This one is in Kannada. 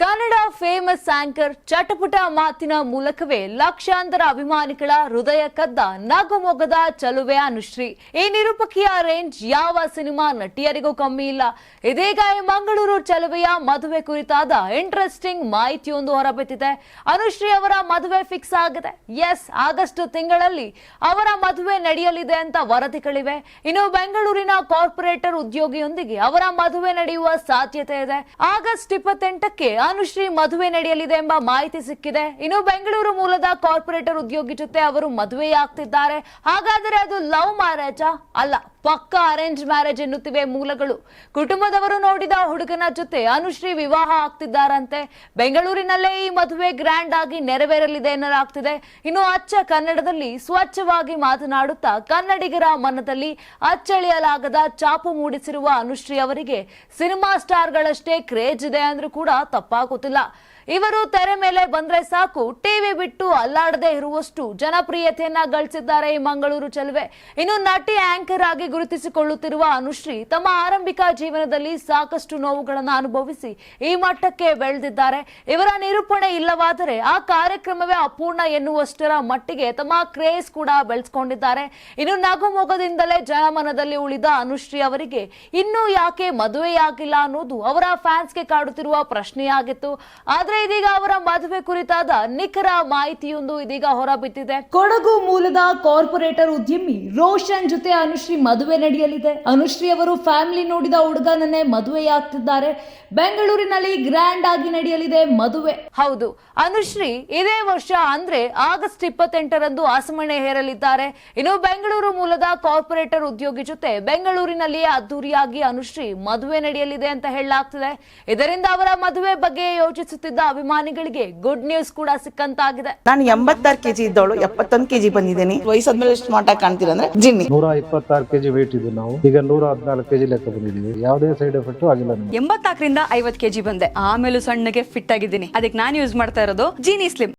ಕನ್ನಡ ಫೇಮಸ್ ಆಂಕರ್ ಚಟಪಟ ಮಾತಿನ ಮೂಲಕವೇ ಲಕ್ಷಾಂತರ ಅಭಿಮಾನಿಗಳ ಹೃದಯ ಕದ್ದ ನಗುಮೊಗದ ಚಲುವೆ ಅನುಶ್ರೀ. ಈ ನಿರೂಪಕಿಯ ರೇಂಜ್ ಯಾವ ಸಿನಿಮಾ ನಟಿಯರಿಗೂ ಕಮ್ಮಿ ಇಲ್ಲ. ಇದೀಗ ಮಂಗಳೂರು ಚಲುವೆಯ ಮದುವೆ ಕುರಿತಾದ ಇಂಟ್ರೆಸ್ಟಿಂಗ್ ಮಾಹಿತಿಯೊಂದು ಹೊರಬಿದ್ದಿದೆ. ಅನುಶ್ರೀ ಅವರ ಮದುವೆ ಫಿಕ್ಸ್ ಆಗಿದೆ. ಎಸ್ ಆಗಸ್ಟ್ ತಿಂಗಳಲ್ಲಿ ಅವರ ಮದುವೆ ನಡೆಯಲಿದೆ ಅಂತ ವರದಿಗಳಿವೆ ಇನ್ನು ಬೆಂಗಳೂರಿನ ಕಾರ್ಪೊರೇಟರ್ ಉದ್ಯೋಗಿಯೊಂದಿಗೆ ಅವರ ಮದುವೆ ನಡೆಯುವ ಸಾಧ್ಯತೆ ಇದೆ. ಆಗಸ್ಟ್ ಇಪ್ಪತ್ತೆಂಟಕ್ಕೆ ಅನುಶ್ರೀ ಮದುವೆ ನಡೆಯಲಿದೆ ಎಂಬ ಮಾಹಿತಿ ಸಿಕ್ಕಿದೆ. ಇನ್ನು ಬೆಂಗಳೂರು ಮೂಲದ ಕಾರ್ಪೊರೇಟರ್ ಉದ್ಯೋಗಿ ಜೊತೆ ಅವರು ಮದುವೆಯಾಗ್ತಿದ್ದಾರೆ. ಹಾಗಾದರೆ ಅದು ಲವ್ ಮ್ಯಾರೇಜಾ? ಅಲ್ಲ, ಪಕ್ಕ ಅರೇಂಜ್ ಮ್ಯಾರೇಜ್ ಎನ್ನುತ್ತಿವೆ ಮೂಲಗಳು. ಕುಟುಂಬದವರು ನೋಡಿದ ಹುಡುಗನ ಜೊತೆ ಅನುಶ್ರೀ ವಿವಾಹ ಆಗ್ತಿದ್ದಾರಂತೆ. ಬೆಂಗಳೂರಿನಲ್ಲೇ ಈ ಮದುವೆ ಗ್ರ್ಯಾಂಡ್ ಆಗಿ ನೆರವೇರಲಿದೆ ಎನ್ನಲಾಗ್ತಿದೆ. ಇನ್ನು ಅಚ್ಚ ಕನ್ನಡದಲ್ಲಿ ಸ್ವಚ್ಛವಾಗಿ ಮಾತನಾಡುತ್ತಾ ಕನ್ನಡಿಗರ ಮನದಲ್ಲಿ ಅಚ್ಚಳಿಯಲಾಗದ ಚಾಪು ಮೂಡಿಸಿರುವ ಅನುಶ್ರೀ ಅವರಿಗೆ ಸಿನಿಮಾ ಸ್ಟಾರ್ಗಳಷ್ಟೇ ಕ್ರೇಜ್ ಇದೆ ಅಂದ್ರೂ ಕೂಡ ತಪ್ಪಾಗುತ್ತಿಲ್ಲ ಇವರು ತೆರೆ ಮೇಲೆ ಬಂದ್ರೆ ಸಾಕು. ಟಿವಿ ಬಿಟ್ಟು ಅಲ್ಲಾಡದೆ ಇರುವಷ್ಟು ಜನಪ್ರಿಯತೆಯನ್ನ ಗಳಿಸಿದ್ದಾರೆ ಈ ಮಂಗಳೂರು ಚೆಲುವೆ. ಇನ್ನು ನಟಿ ಆಂಕರ್ ಆಗಿ ಗುರುತಿಸಿಕೊಳ್ಳುತ್ತಿರುವ ಅನುಶ್ರೀ ತಮ್ಮ ಆರಂಭಿಕ ಜೀವನದಲ್ಲಿ ಸಾಕಷ್ಟು ನೋವುಗಳನ್ನು ಅನುಭವಿಸಿ ಈ ಮಟ್ಟಕ್ಕೆ ಬೆಳೆದಿದ್ದಾರೆ. ಇವರ ನಿರೂಪಣೆ ಇಲ್ಲವಾದರೆ ಆ ಕಾರ್ಯಕ್ರಮವೇ ಅಪೂರ್ಣ ಎನ್ನುವಷ್ಟರ ಮಟ್ಟಿಗೆ ತಮ್ಮ ಕ್ರೇಜ್ ಕೂಡ ಬೆಳೆಸ್ಕೊಂಡಿದ್ದಾರೆ. ಇನ್ನು ನಗು ಮೊಗದಿಂದಲೇ ಜನಮನದಲ್ಲಿ ಉಳಿದ ಅನುಶ್ರೀ ಅವರಿಗೆ ಇನ್ನೂ ಯಾಕೆ ಮದುವೆಯಾಗಿಲ್ಲ ಅನ್ನೋದು ಅವರ ಫ್ಯಾನ್ಸ್ಗೆ ಕಾಡುತ್ತಿರುವ ಪ್ರಶ್ನೆಯಾಗಿತ್ತು. ಆದ್ರೆ ಇದೀಗ ಅವರ ಮದುವೆ ಕುರಿತಾದ ನಿಖರ ಮಾಹಿತಿಯೊಂದು ಇದೀಗ ಹೊರಬಿದ್ದಿದೆ. ಕೊಡಗು ಮೂಲದ ಕಾರ್ಪೊರೇಟರ್ ಉದ್ಯಮಿ ರೋಷನ್ ಜೊತೆ ಅನುಶ್ರೀ ಮದುವೆ ನಡೆಯಲಿದೆ. ಅನುಶ್ರೀ ಅವರು ಫ್ಯಾಮಿಲಿ ನೋಡಿದ ಹುಡುಗನನ್ನೇ ಮದುವೆಯಾಗ್ತಿದ್ದಾರೆ. ಬೆಂಗಳೂರಿನಲ್ಲಿ ಗ್ರ್ಯಾಂಡ್ ಆಗಿ ನಡೆಯಲಿದೆ ಮದುವೆ. ಹೌದು ಅನುಶ್ರೀ ಇದೇ ವರ್ಷ ಅಂದ್ರೆ ಆಗಸ್ಟ್ ಇಪ್ಪತ್ತೆಂಟರಂದು ಆಸಮಣೆ ಹೇರಲಿದ್ದಾರೆ. ಇನ್ನು ಬೆಂಗಳೂರು ಮೂಲದ ಕಾರ್ಪೊರೇಟರ್ ಉದ್ಯೋಗಿ ಜೊತೆ ಬೆಂಗಳೂರಿನಲ್ಲಿಯೇ ಅದ್ದೂರಿಯಾಗಿ ಅನುಶ್ರೀ ಮದುವೆ ನಡೆಯಲಿದೆ ಅಂತ ಹೇಳಲಾಗ್ತಿದೆ. ಇದರಿಂದ ಅವರ ಮದುವೆ ಬಗ್ಗೆ ಯೋಚಿಸುತ್ತಿದ್ದ ಅಭಿಮಾನಿಗಳಿಗೆ ಗುಡ್ ನ್ಯೂಸ್ ಕೂಡ ಸಿಕ್ಕಂತಾಗಿದೆ. ನಾನು ಎಂಬತ್ತಾರು ಕೆಜಿ ಇದ್ದವಳು ಎಪ್ಪತ್ತೊಂದು ಕೆಜಿ ಬಂದಿದ್ದೀನಿ. ವಯಸ್ಸಾದ್ಮೇಲೆ ಸ್ಮಾರ್ಟ್ ಆಗಿ ಕಾಣ್ತೀರ ಅಂದ್ರೆ ಜಿನ್ನಿ. ನೂರ ಇಪ್ಪತ್ತಾರು ಕೆಜಿ ವೇಟ್ ಇದ್ದು ನಾವು. ಈಗ ನೂರ ಹದಿನಾಲ್ಕು ಕೆಜಿ ಲೆಕ್ಕ ಬಂದಿದ್ದೀವಿ. ಯಾವುದೇ ಸೈಡ್ ಎಫೆಕ್ಟ್ ಆಗಿಲ್ಲ ಎಂಬತ್ತಾಕರಿಂದ ಎಂಬತ್ನಾಲ್ಕರಿಂದ ಐವತ್ ಕೆಜಿ ಬಂದೆ. ಆಮೇಲೆ ಸಣ್ಣಗೆ ಫಿಟ್ ಆಗಿದ್ದೀನಿ. ಅದಕ್ಕೆ ನಾನು ಯೂಸ್ ಮಾಡ್ತಾ ಇರೋದು ಜೀನಿ ಸ್ಲಿಮ್